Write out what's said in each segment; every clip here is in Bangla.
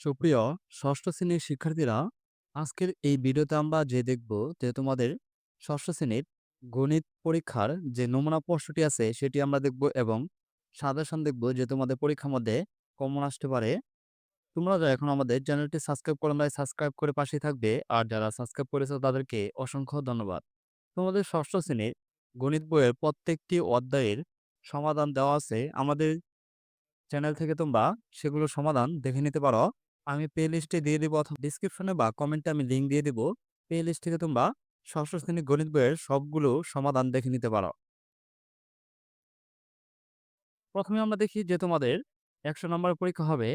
সুপ্রিয় ষষ্ঠ শ্রেণির শিক্ষার্থীরা, আজকের এই ভিডিওতে আমরা যে দেখব যে তোমাদের ষষ্ঠ শ্রেণির গণিত পরীক্ষার যে নমুনা প্রশ্নটি আছে, সেটি আমরা দেখব এবং সাজেশন দেখব যে তোমাদের পরীক্ষার মধ্যে কমন আসতে পারে। তোমরা যারা এখন আমাদের চ্যানেলটি সাবস্ক্রাইব করো নাই, সাবস্ক্রাইব করে পাশেই থাকবে। আর যারা সাবস্ক্রাইব করেছ, তাদেরকে অসংখ্য ধন্যবাদ। তোমাদের ষষ্ঠ শ্রেণির গণিত বইয়ের প্রত্যেকটি অধ্যায়ের সমাধান দেওয়া আছে। আমাদের চ্যানেল থেকে তোমরা সেগুলো সমাধান দেখে নিতে পারো। আমি প্লে লিস্টে দিয়ে দিব অথবা ডিসক্রিপশনে বা কমেন্টে আমি লিঙ্ক দিয়ে দিব। প্লে লিস্ট থেকে তোমরা ষষ্ঠ শ্রেণির গণিত বইয়ের সবগুলো সমাধান দেখে নিতে পারো। প্রথমে আমরা দেখি যে তোমাদের একশো নম্বর পরীক্ষা হবে।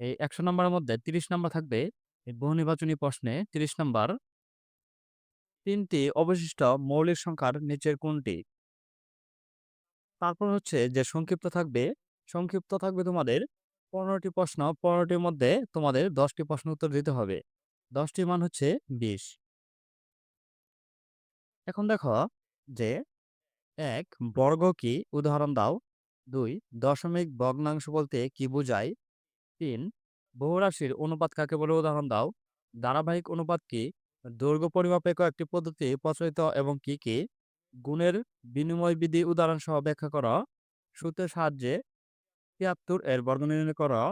এই একশো নম্বরের মধ্যে তিরিশ নম্বর থাকবে। এই বহু নির্বাচনী প্রশ্নে তিরিশ নম্বর। তিনটি অবশিষ্ট মৌলিক সংখ্যার নিচের কোনটি? তারপর হচ্ছে যে সংক্ষিপ্ত থাকবে। সংক্ষিপ্ত থাকবে তোমাদের পনেরোটি প্রশ্ন, পনেরোটির মধ্যে তোমাদের দশটি প্রশ্ন উত্তর দিতে হবে। দশটি মান হচ্ছে বিশ। এখন দেখো যে এক বর্গ কি? উদাহরণ দাও। দুই দশমিক ভগ্নাংশ বলতে কি বোঝায়? তিন বহুরাশির অনুপাত কাকে বলে? উদাহরণ দাও। ধারাবাহিক অনুপাত কি? দৈর্ঘ্য পরিমাপে কয়েকটি পদ্ধতি প্রচলিত এবং কি কি? গুণের বিনিময় বিধি উদাহরণ সহ ব্যাখ্যা করো। সূত্রের সাহায্যে তিয়াত্তর এর নির্ণয় করো।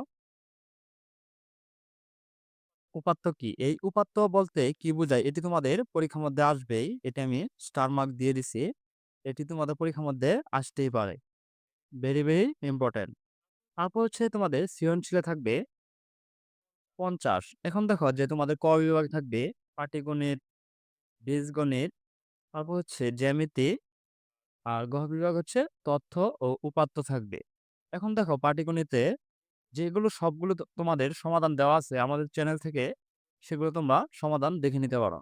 উপাত্ত কি? এই উপাত্ত বলতে কি বোঝায়? এটি তোমাদের পরীক্ষার মধ্যে আসবেই। এটি আমি স্টার মার্ক দিয়ে দিছি। এটি তোমাদের পরীক্ষার মধ্যে আসতেই পারে। ভেরি ভেরি ইম্পর্টেন্ট তারপর হচ্ছে তোমাদের সৃজনশীলে থাকবে পঞ্চাশ। এখন দেখো যে তোমাদের ক বিভাগ থাকবে? পাটিগণিত, বীজগণিত, তারপর হচ্ছে জ্যামিতি, আর গহ বিভাগ হচ্ছে তথ্য ও উপাত্ত থাকবে। এখন দেখো পাটিগণিতে যেগুলো সবগুলো তোমাদের সমাধান দেওয়া আছে, আমাদের চ্যানেল থেকে সেগুলো তোমরা সমাধান দেখে নিতে পারো।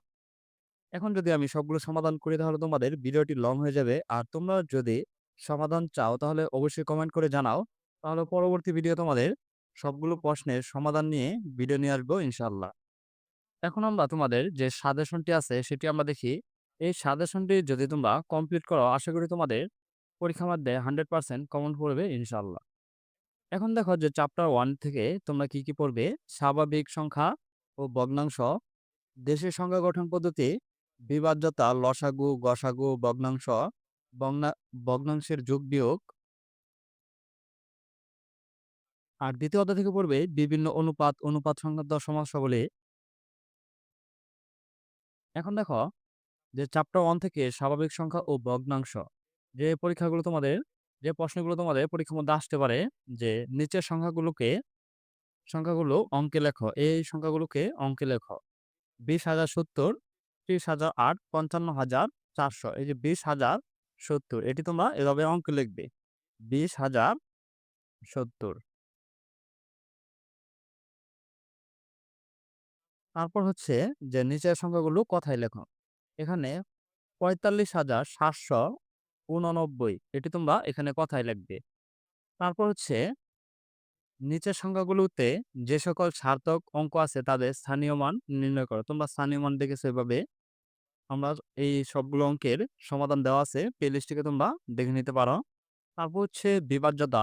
এখন যদি আমি সবগুলো সমাধান করি তাহলে তোমাদের ভিডিওটি লং হয়ে যাবে। আর তোমরা যদি সমাধান চাও তাহলে অবশ্যই কমেন্ট করে জানাও। তাহলে পরবর্তী ভিডিও তোমাদের সবগুলো প্রশ্নের সমাধান নিয়ে ভিডিও নিয়ে আসব ইনশাল্লাহ এখন আমরা তোমাদের যে সাজেশনটি আছে সেটি আমরা দেখি। এই সাজেশনটি যদি তোমরা কমপ্লিট করো, আশা করি তোমাদের পরীক্ষার মধ্যে হান্ড্রেড পার্সেন্ট কমন পড়বে ইনশাল্লাহ। এখন দেখো যে চ্যাপ্টার ওয়ান থেকে তোমরা কি কি পড়বে? স্বাভাবিক সংখ্যা ও ভগ্নাংশ। দেশের সংখ্যা গঠন পদ্ধতি, বিভাজ্যতা, লসাগু, গসাগু, ভগ্নাংশ, ভগ্না, ভগ্নাংশের যোগ বিয়োগ। আর দ্বিতীয় অধ্যায় থেকে পড়বে বিভিন্ন অনুপাত অনুপাত সংক্রান্ত সমস্যাগুলি এখন দেখো যে চ্যাপ্টার ওয়ান থেকে স্বাভাবিক সংখ্যা ও ভগ্নাংশ। যে পরীক্ষাগুলো তোমাদের, যে প্রশ্নগুলো তোমাদের পরীক্ষার মধ্যে আসতে পারে যে নিচের সংখ্যাগুলোকে, সংখ্যাগুলো অঙ্কে লেখো, এই সংখ্যাগুলোকে অঙ্কে লেখো। বিশ হাজার সত্তর, ত্রিশ হাজার আট, পঞ্চান্ন হাজার চারশো। এই যে বিশ হাজার সত্তর, এটি তোমরা এভাবে অঙ্কে লিখবে। বিশ হাজার সত্তর। তারপর হচ্ছে যে নিচের সংখ্যাগুলো কথায় লেখো। এখানে পঁয়তাল্লিশ হাজার সাতশো উননব্বই এটি তোমরা এখানে কথায় লিখবে। তারপর হচ্ছে, নিচের সংখ্যাগুলোতে যে সকল সার্থক অঙ্ক আছে তাদের স্থানীয় মান নির্ণয় করো। তোমরা স্থানীয় মান দেখেছ এভাবে আমরা এই সবগুলো অঙ্কের সমাধান দেওয়া আছে। প্লেলিস্টটিকে তোমরা দেখে নিতে পারো। তারপর হচ্ছে বিভাজ্যতা।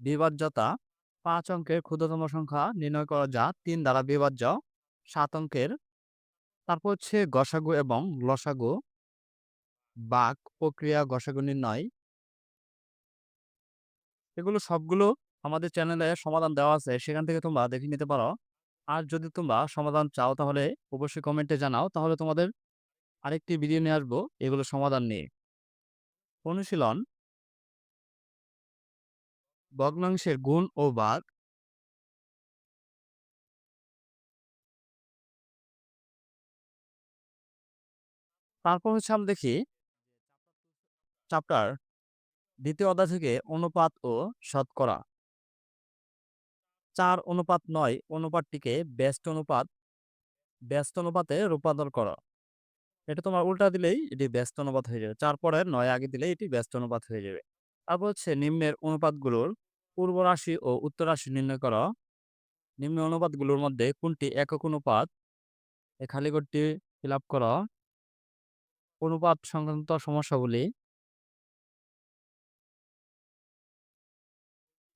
বিভাজ্যতা পাঁচ অঙ্কের ক্ষুদ্রতম সংখ্যা নির্ণয় করা যা তিন দ্বারা বিভাজ্য, সাত অঙ্কের। তারপর হচ্ছে গসাগু এবং লসাগু। বাক প্রক্রিয়া গসাগু নয়। এগুলো সবগুলো আমাদের চ্যানেলে সমাধান দেওয়া আছে, সেখান থেকে তোমরা দেখে নিতে পারো। আর যদি তোমরা সমাধান চাও তাহলে অবশ্যই কমেন্টে জানাও, তাহলে তোমাদের আরেকটি ভিডিও নিয়ে আসব এগুলো সমাধান নিয়ে। অনুশীলন। ভগ্নাংশের গুণ ও ভাগ তারপর হচ্ছে আমরা দেখি চ্যাপ্টার দ্বিতীয় অধ্যায় থেকে অনুপাত ও শতকরা। চার অনুপাত নয় অনুপাতটিকে ব্যস্ত অনুপাত, ব্যস্ত অনুপাতে রূপান্তর করো। এটা তোমার উল্টা দিলেই এটি ব্যস্ত অনুপাত হয়ে যাবে। চার পরের নয় আগে দিলে এটি ব্যস্ত অনুপাত হয়ে যাবে। তারপর হচ্ছে নিম্নের অনুপাতগুলোর পূর্ব রাশি ও উত্তর রাশি নির্ণয় করো। নিম্ন অনুপাতগুলোর মধ্যে কোনটি একক অনুপাত? এই খালি ঘরটি ফিল আপ করো। অনুপাত সংক্রান্ত সমস্যাগুলি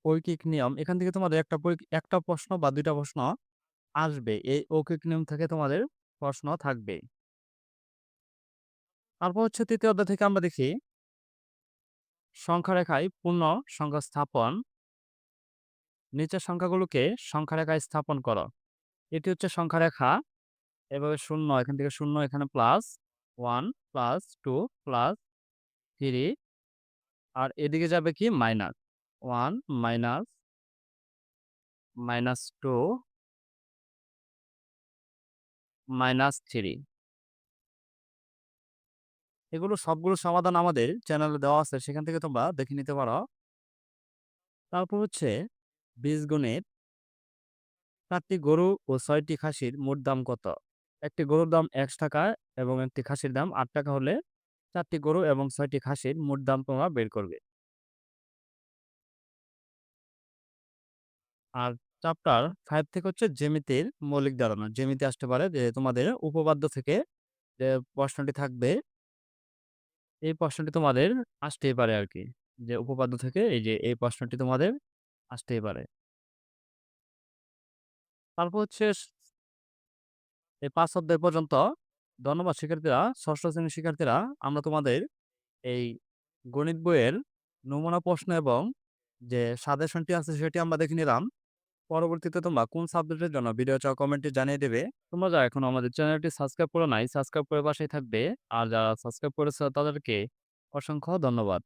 ঐকিক নিয়ম। এখান থেকে তোমাদের একটা একটা প্রশ্ন বা দুইটা প্রশ্ন আসবে। এই অৌকিক নিয়ম থেকে তোমাদের প্রশ্ন থাকবে তারপর হচ্ছে তৃতীয় অধ্যায় থেকে আমরা দেখি সংখ্যা রেখায় পূর্ণ সংখ্যা স্থাপন। নিচের সংখ্যাগুলোকে সংখ্যা রেখায় স্থাপন করো। এটি হচ্ছে সংখ্যা রেখা এভাবে শূন্য, এখান থেকে শূন্য, এখানে plus one plus two plus three আর এদিকে যাবে কি? Minus one minus minus two minus three এগুলো সবগুলো সমাধান আমাদের চ্যানেলে দেওয়া আছে, সেখান থেকে তোমরা দেখে নিতে পারো। তারপর হচ্ছে বীজগণিত চারটি গরু ও ছয়টি খাসির মোট দাম কত? একটি গরুর দাম একশো টাকা এবং একটি খাসির দাম আট টাকা হলে চারটি গরু এবং ছয়টি খাসির মোট দাম তোমরা বের করবে। আর চ্যাপ্টার ফাইভ থেকে হচ্ছে জ্যামিতির মৌলিক ধারণা জ্যামিতি আসতে পারে যে তোমাদের উপপাদ্য থেকে যে প্রশ্নটি থাকবে এই প্রশ্নটি তোমাদের আসতেই পারে আর কি যে উপপাদ্য থেকে এই যে এই প্রশ্নটি তোমাদের আসতেই পারে। তারপর হচ্ছে এই পাঁচ অধ্যায় পর্যন্ত ধন্যবাদ শিক্ষার্থীরা, ষষ্ঠ শ্রেণির শিক্ষার্থীরা, আমরা তোমাদের এই গণিত বইয়ের নমুনা প্রশ্ন এবং যে সাজেশনটি আছে সেটি আমরা দেখে নিলাম। পরবর্তীতে তোমরা কোন সাবজেক্টের জন্য ভিডিও চাও কমেন্টে জানিয়ে দেবে। তোমরা যারা এখন আমাদের চ্যানেলটি সাবস্ক্রাইব করো নাই, সাবস্ক্রাইব করে পাশেই থাকবে। আর যারা সাবস্ক্রাইব করেছে তাদেরকে অসংখ্য ধন্যবাদ।